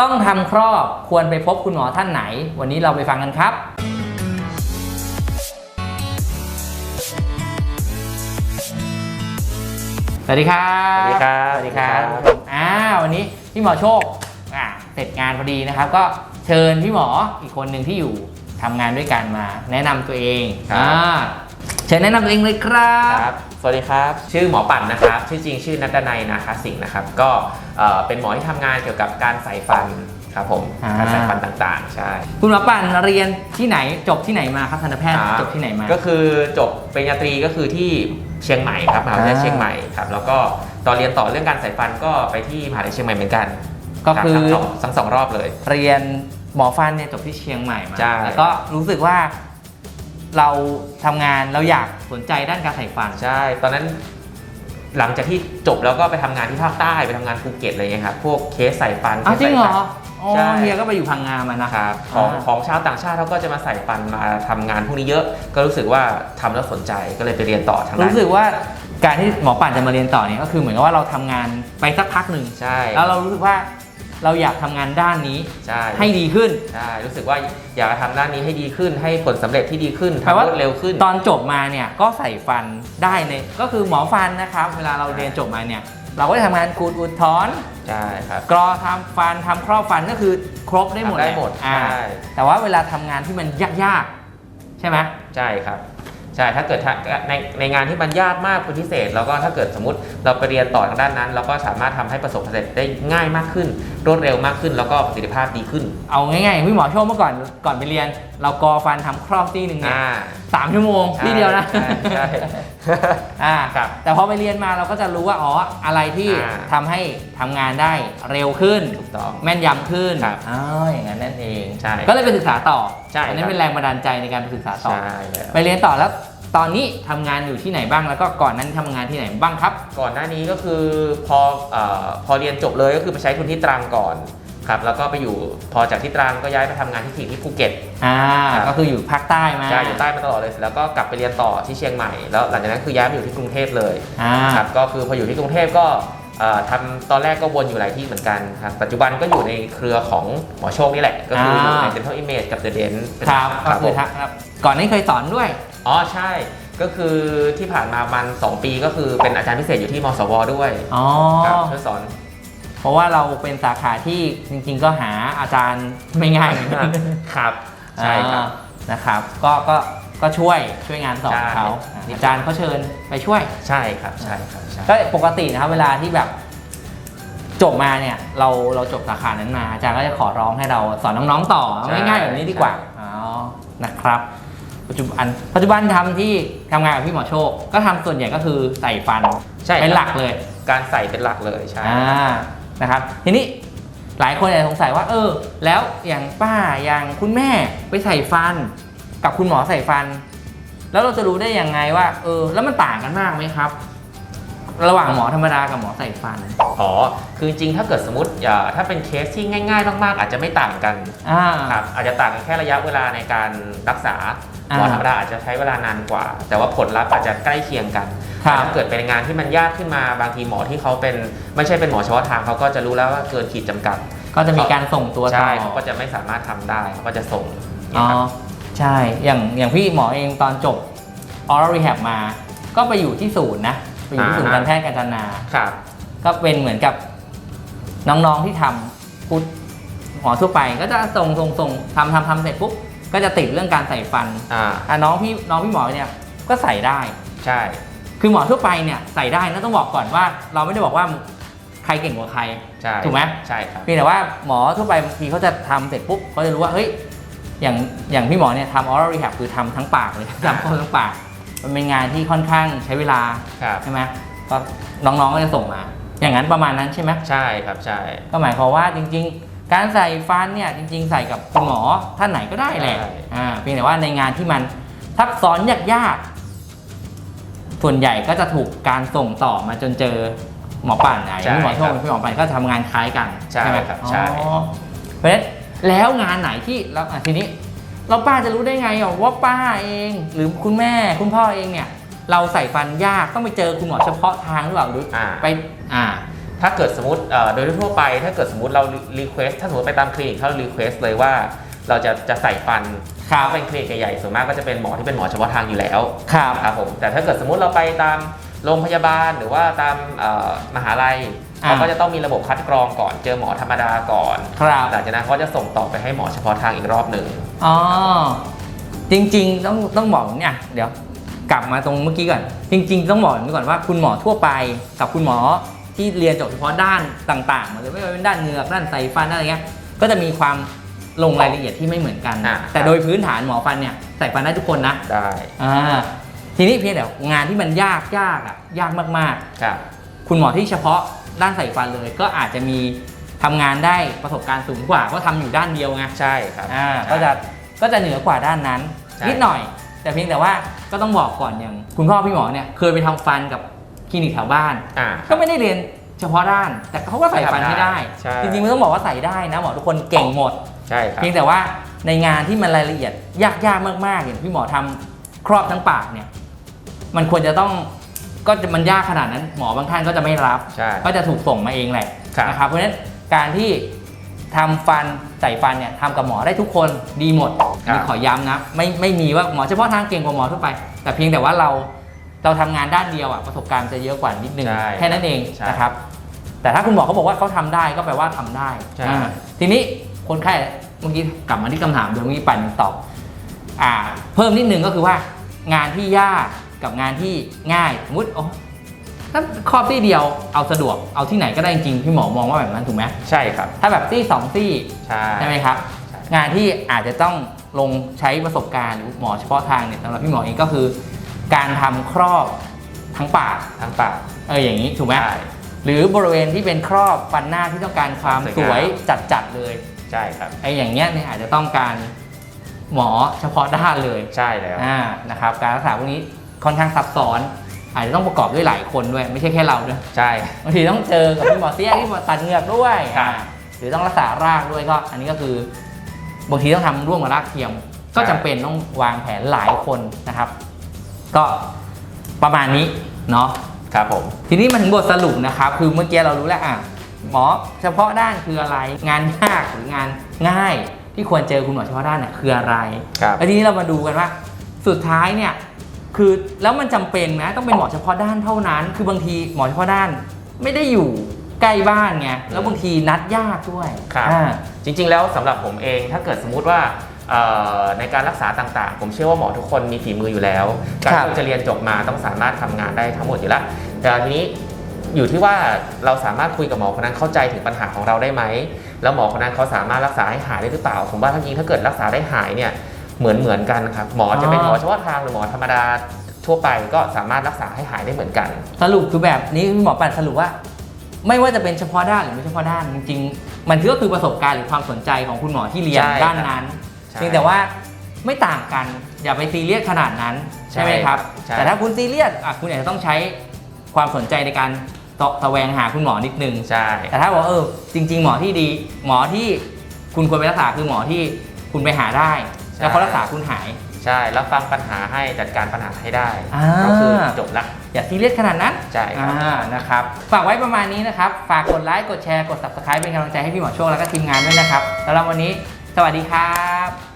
ต้องทำครอบควรไปพบคุณหมอท่านไหน วันนี้เราไปฟังกันครับสวัสดีครับสวัสดีครับสวัสดีครับสวัสดีครับอ่าวันนี้พี่หมอโชคอ่าเสร็จงานพอดีนะครับ ก็เชิญพี่หมออีกคนหนึ่งที่อยู่ทำงานด้วยกันมา แนะนำตัวเองครับ อ่า เชิญแนะนำตัวเองเลยครับครับ สวัสดีครับ ชื่อหมอปั่นนะครับ ชื่อจริงชื่อนัดดนัยนาคาสิงห์นะครับ ก็เอ่อเป็นหมอที่ทำงานเกี่ยวกับการใส่ฟันครับผม อ่า การใส่ฟันต่างๆ ใช่ คุณหมอปั่นเรียนที่ไหนจบที่ไหนมาครับทันตแพทย์ครับจบที่ไหนมา ก็คือจบปริญญาตรีก็คือที่เชียงใหม่ครับมหาวิทยาลัยอ่า เชียงใหม่ครับ แล้วก็ตอนเรียนต่อเรื่องการใส่ฟันก็ไปที่มหาวิทยาลัยเชียงใหม่เหมือนกันก็คือรับทั้งสองทั้งสองรอบเลย เรียนหมอฟันเนี่ยจบที่เชียงใหม่มาใช่ แล้วก็รู้สึกว่า เราทำงานเราอยากสนใจด้านการใส่ฟัน ใช่ ตอนนั้นหลังจากที่จบแล้วก็ไปทำงานที่ภาคใต้ไปทำงานภูเก็ตอะไรเงี้ยครับพวกเคสใส่ฟันอ้าวเคจริสงใส่เหรฟัอนอ๋อใช่ เฮียก็ไปอยู่พังงามานะครับของอ่า ของชาวต่างชาติเขาก็จะมาใส่ฟันมาทำงานพวกนี้เยอะ ก็รู้สึกว่าทำแล้วสนใจก็เลยไปเรียนต่อทางด้านรู้สึกว่าการที่หมอปั่นจะมาเรียนต่อเนี่ยก็คือเหมือนกับว่าเราทำงานไปสักพักหนึ่งใช่ แล้วเรารู้สึกว่า เราอยากทำงานด้านนี้ใช่ให้ดีขึ้น ใช่รู้สึกว่าอยากจะทำด้านนี้ให้ดีขึ้น ให้ผลสำเร็จที่ดีขึ้นแปลว่าทำรวดเร็วขึ้น ตอนจบมาเนี่ยก็ใส่ฟันได้ในก็คือหมอฟันนะครับ เวลาเราเรียนจบมาเนี่ย เราก็จะทำงานขูดอุดถอน ใช่ครับ กรอทำฟันทำครอบฟันก็คือครบได้หมดทำได้แหละหมดอ่าใช่ แต่ว่าเวลาทำงานที่มันยากๆ ใช่ไหมใช่ครับใช่ถ้าเกิดถ้าในในงานที่มันยากมากเป็นพิเศษ แล้วก็ถ้าเกิดสมมติเราไปเรียนต่อทางด้านนั้น เราก็สามารถทำให้ประสบความสำเร็จได้ง่ายมากขึ้น รวดเร็วมากขึ้น แล้วก็ประสิทธิภาพดีขึ้น เอาง่ายๆอย่างพี่หมอโชคเมื่อก่อนก่อนไปเรียน เรากรอฟันทำครอบที่หนึ่งเนี่ยอ่าสามชั่วโมงใช่ที่เดียวนะใช่ใช่อ่าครับแต่พอไปเรียนมาเราก็จะรู้ว่าอ๋ออะไรที่อ่าทำให้ทำงานได้เร็วขึ้นถูกต้องแม่นยำขึ้นครับอ๋ออย่างนั้นนั่นเองใช่ก็เลยไปศึกษาต่อใช่อันนี้ครับเป็นแรงบันดาลใจในการไปศึกษาต่อใช่แล้วไปเรียนต่อแล้ว ตอนนี้ทำงานอยู่ที่ไหนบ้างแล้วก็ก่อนนั้นทำงานที่ไหนบ้างครับ ก่อนหน้านี้ก็คือพอเอ่อพอเรียนจบเลยก็คือไปใช้ทุนที่ตรังก่อนครับแล้วก็ไปอยู่พอจากที่ตรังก็ย้ายไปทำงานที่ถิ่นที่ภูเก็ต อ่า ครับ ก็คืออยู่ภาคใต้มาใช่อยู่ใต้มาตลอดเลยแล้วก็กลับไปเรียนต่อที่เชียงใหม่แล้วหลังจากนั้นคือย้ายมาอยู่ที่กรุงเทพเลยอ่าครับก็คือพออยู่ที่กรุงเทพก็เอ่อทำตอนแรกก็วนอยู่หลายที่เหมือนกันครับปัจจุบันก็อยู่ในเครือของหมอโชคนี่แหละ ก็คืออยู่ใน Dental Image กับ The Dent ครับคก็รับคืผอมทักครับ ก่อนนี้เคยสอนด้วย อ๋อใช่ก็คือที่ผ่านมาประมัน 2 ปีก็คือเป็นอาจารย์พิเศษอยู่ที่มสวด้วยอ๋อครับช่วยสอน เพราะว่าเราเป็นสาขาที่จริงๆ ก็หาอาจารย์ไม่ง่ายเหมือนกัน ครับใช่ครับอ่านะครับ ก็ก็ก็ช่วยช่วยงานสอนใช่เขาอาจารย์เขาเชิญไปช่วย ใช่ครับใช่ครับใช่ ก็ปกตินะครับเวลาที่แบบจบมาเนี่ย เราเราจบสาขานั้นมา อาจารย์ก็จะขอร้องให้เราสอนน้องๆต่อเอาง่ายๆแบบนี้ดีกว่าอ๋อนะครับ ปัจจุบันปัจจุบันทำที่ทำงานกับพี่หมอโชค ก็ทำส่วนใหญ่ก็คือใส่ฟันใช่เป็นหลักเลย การใส่เป็นหลักเลยใช่ อ่า นะครับ ทีนี้หลายคนอาจจะสงสัยว่า เออ แล้วอย่างป้าอย่างคุณแม่ไปใส่ฟัน กับคุณหมอใส่ฟัน แล้วเราจะรู้ได้ยังไงว่า เออ แล้วมันต่างกันมากไหมครับ ระหว่างหมอธรรมดากับหมอใส่ฟัน อ๋อ คือจริงๆถ้าเกิดสมมติอย่าถ้าเป็นเคสที่ง่าย ๆ มากๆ อาจจะไม่ต่างกันอ่า ครับอาจจะต่างกันแค่ระยะเวลาในการรักษาอ่า หมอธรรมดาอาจจะใช้เวลานานกว่า แต่ว่าผลลัพธ์อาจจะใกล้เคียงกันครับแต่ถ้าเกิดเป็นงานที่มันยากขึ้นมาบางทีหมอที่เขาเป็นไม่ใช่เป็นหมอเฉพาะทางเขาก็จะรู้แล้วว่าเกินขีดจำกัด ก็จะมีการส่งตัวต่ใช่อเขาก็จะไม่สามารถทำได้เขาก็จะส่งอ๋อเนี่ยครับใช่อย่างอย่างพี่หมอเองตอนจบ oral rehab มา ก็ไปอยู่ที่ศูนย์นะไปอยู่ที่ศูนย์การแพทย์กัญจนาครับก็เป็นเหมือนกับน้องๆที่ทำพุทหมอทั่วไปก็จะส่งส่งส่งทำทำทำเสร็จปุ๊บ ก็จะติดเรื่องการใส่ฟันอ่าอะน้องพี่น้องพี่หมอเนี่ยก็ใส่ได้ ใช่ คือหมอทั่วไปเนี่ยใส่ได้นะต้องบอกก่อนว่า เราไม่ได้บอกว่าใครเก่งกว่าใคร ใช่ถูกไหมใช่ครับ เพียงแต่ว่าหมอทั่วไปบางทีเขาจะทำเสร็จปุ๊บเขาจะรู้ว่าเฮ้ยอย่างอย่างพี่หมอเนี่ยทำ oral rehab คือทำทั้งปากเลย ทำทั้งปาก มันเป็นงานที่ค่อนข้างใช้เวลาครับ ใช่ไหมก็น้องๆก็จะส่งมา อย่างนั้นประมาณนั้นใช่ไหม ใช่ครับ ใช่ ก็หมายความว่าจริง ๆ การใส่ฟันเนี่ยจริง ๆ ใส่กับคุณหมอท่านไหนก็ได้แหละใช่อ่าเพียงแต่ว่าในงานที่มันซับซ้อนยากๆส่วนใหญ่ก็จะถูกการส่งต่อมาจนเจอหมอปั่นไอ้ใช่พี่หมอโชคครับพี่หมอปั่นก็ทำงานคล้ายกันใช่ไหมครับใช่อ๋อเพราะฉะนั้นแล้วงานไหนที่เราอะทีนี้ เราป้าจะรู้ได้ไงอะว่าป้าเองหรือคุณแม่คุณพ่อเองเนี่ย เราใส่ฟันยากต้องไปเจอคุณหมอเฉพาะทางหรือเปล่าหรืออ่าไปอ่า ถ้าเกิดสมมติเอ่อโดยทั่วไป ถ้าเกิดสมมติเรารีเควสถ้าสมมติไปตามคลินิกถ้าเรารีเควสเลยว่าเราจะจะใส่ฟันครับถ้าเป็นคลินิกใหญ่ๆส่วนมากก็จะเป็นหมอที่เป็นหมอเฉพาะทางอยู่แล้วครับครับผมแต่ถ้าเกิดสมมุติเราไปตามโรงพยาบาลหรือว่าตามเอ่อมหาลัยอ่าเขาก็จะต้องมีระบบคัดกรองก่อนเจอหมอธรรมดาก่อนครับหลังจากนั้นเขาจะส่งต่อไปให้หมอเฉพาะทางอีกรอบหนึ่งอ๋อจริงๆต้องต้องบอกเนี่ยเดี๋ยวกลับมาตรงเมื่อกี้ก่อน จริง ๆ ต้องบอกอย่างนี้ก่อนว่าคุณหมอทั่วไปกับคุณหมอ ที่เรียนจบเฉพาะด้านต่างๆมาเลยไม่ว่าเป็นด้านเหงือกด้านใส่ฟันอะไรเงี้ยก็จะมีความลงรายละเอียดที่ไม่เหมือนกัน อ่า แต่โดยพื้นฐานหมอฟันเนี่ยใส่ฟันได้ทุกคนนะได้อ่าทีนี้เพียงแต่งานที่มันยากยากอะยากมากครับๆคุณหมอที่เฉพาะด้านใส่ฟันเลยก็อาจจะมีทำงานได้ประสบการณ์สูงกว่าเพราะทำอยู่ด้านเดียวไงใช่ครับ อ่าใช่ก็จะก็จะเหนือกว่าด้านนั้น ใช่ นิดหน่อย แต่เพียงแต่ว่าก็ต้องบอกก่อนอย่าง คุณพ่อพี่หมอเนี่ยเคยไปทำฟันกับ คลินิกแถวบ้าน อ่าก็ไม่ได้เรียนเฉพาะด้าน แต่เขาก็ใส่ฟันให้ได้ ใช่จริงๆไม่ต้องบอกว่าใส่ได้นะหมอทุกคนเก่งหมด ใช่ครับเพียงแต่ว่าในงานที่มันรายละเอียดยากๆมากๆอย่างที่หมอทำครอบทั้งปากเนี่ย มันควรจะต้องก็จะมันยากขนาดนั้น หมอบางท่านก็จะไม่รับ ใช่ ก็จะถูกส่งมาเองแหละครับ นะครับเพราะฉะนั้นการที่ทำฟันใส่ฟันเนี่ยทำกับหมอได้ทุกคนดีหมดอันนี้ขอย้ำนะไม่ไม่มีว่าหมอเฉพาะทางเก่งกว่าหมอทั่วไป แต่เพียงแต่ว่าเรา เราทำงานด้านเดียวอะประสบการณ์จะเยอะกว่านิดนึงใช่แค่นั้นเองใช่นะครับแต่ถ้าคุณหมอเขาบอกว่าเขาทำได้ก็แปลว่าทำได้ใช่อ่าทีนี้คนไข้เมื่อกี้กลับมาที่คำถามเดิมเมื่อกี้ปั่นยังตอบอ่าเพิ่มนิดนึงก็คือว่างานที่ยากกับงานที่ง่ายสมมติโอ้ถ้าครอบที่เดียวเอาสะดวกเอาที่ไหนก็ได้จริงๆพี่หมอมองว่าแบบนั้นถูกไหมใช่ครับ ถ้าแบบที่สองที่ใช่ใช่ไหมครับใช่งานที่อาจจะต้องลงใช้ประสบการณ์หรือหมอเฉพาะทางเนี่ยสำหรับพี่หมอเองก็คือ การทำครอบทั้งปากทั้งปากเอออย่างนี้ถูกไหมใช่หรือบริเวณที่เป็นครอบฟันหน้าที่ต้องการความสวยสงามวยจัดๆเลยใช่ครับไอ้อย่างเงี้ยเนี่ยอาจจะต้องการหมอเฉพาะด้านเลยใช่แล้วอ่านะครับการรักษาพวกนี้ค่อนข้างซับซ้อน อาจจะต้องประกอบด้วยหลายคนด้วย ไม่ใช่แค่เราด้วยใช่บางทีต้องเจอกับพี่หมอเสียพี่หมอตัดเหงือกด้วยครับอ่าหรือต้องรักษารากด้วยก็ อันนี้ก็คือบางทีต้องทำร่วมกับรากเทียม ก็จำเป็นต้องวางแผนหลายคนนะครับ ก็ประมาณนี้เนาะครับผมทีนี้มาถึงบทสรุปนะครับ คือเมื่อกี้เรารู้แล้วอะหมอเฉพาะด้านคืออะไร งานยากหรืองานง่ายที่ควรเจอคุณหมอเฉพาะด้านเนี่ยคืออะไรครับแล้วทีนี้เรามาดูกันว่า สุดท้ายเนี่ยคือแล้วมันจำเป็นนะต้องเป็นหมอเฉพาะด้านเท่านั้น คือบางทีหมอเฉพาะด้านไม่ได้อยู่ใกล้บ้านไงแล้วบางทีนัดยากด้วยครับอ่าจริง ๆ แล้วสำหรับผมเองถ้าเกิดสมมุติว่าเอ่อ ในการรักษาต่างๆ ผมเชื่อว่าหมอทุกคนมีฝีมืออยู่แล้ว การครับที่จะเรียนจบมาต้องสามารถทำงานได้ทั้งหมดอยู่แล้ว แต่ทีนี้อยู่ที่ว่าเราสามารถคุยกับหมอคนนั้นเข้าใจถึงปัญหาของเราได้ไหม แล้วหมอคนนั้นเขาสามารถรักษาให้หายได้หรือเปล่า ผมว่าทั้งจริงถ้าเกิดรักษาได้หายเนี่ยเหมือนเหมือนกันครับ หมอจะเป็นหมอเฉพาะทางหรือหมอธรรมดาทั่วไปก็สามารถรักษาให้หายได้เหมือนกัน สรุปคือแบบนี้คุณหมอปั่นสรุปว่า ไม่ว่าจะเป็นเฉพาะด้านหรือไม่เฉพาะด้านจริง ๆ มันก็คือประสบการณ์หรือความสนใจของคุณหมอที่เรียนใช่ด้านนั้น ใช่เพียงแต่ว่าไม่ต่างกันอย่าไปซีเรียสขนาดนั้นใช่ไหมครับ ใช่ แต่ถ้าคุณซีเรียสอะคุณอาจจะต้องใช้ความสนใจในการเสาะแสวงหาคุณหมอนิดนึง ใช่ แต่ถ้าบอกว่าเออจริง ๆ หมอที่ดี หมอที่คุณควรไปรักษาคือหมอที่คุณไปหาได้แล้วเขารักษาคุณหาย ใช่รับฟังปัญหาให้จัดการปัญหาให้ได้อ่า ก็คือจบละ อย่าซีเรียสขนาดนั้นใช่ครับ อ่านะครับ ฝากไว้ประมาณนี้นะครับ ฝากกดไลค์ กดแชร์ กด subscribe เป็นกำลังใจให้พี่หมอโชคแล้วก็ทีมงานด้วยนะครับสำหรับวันนี้ สวัสดีครับ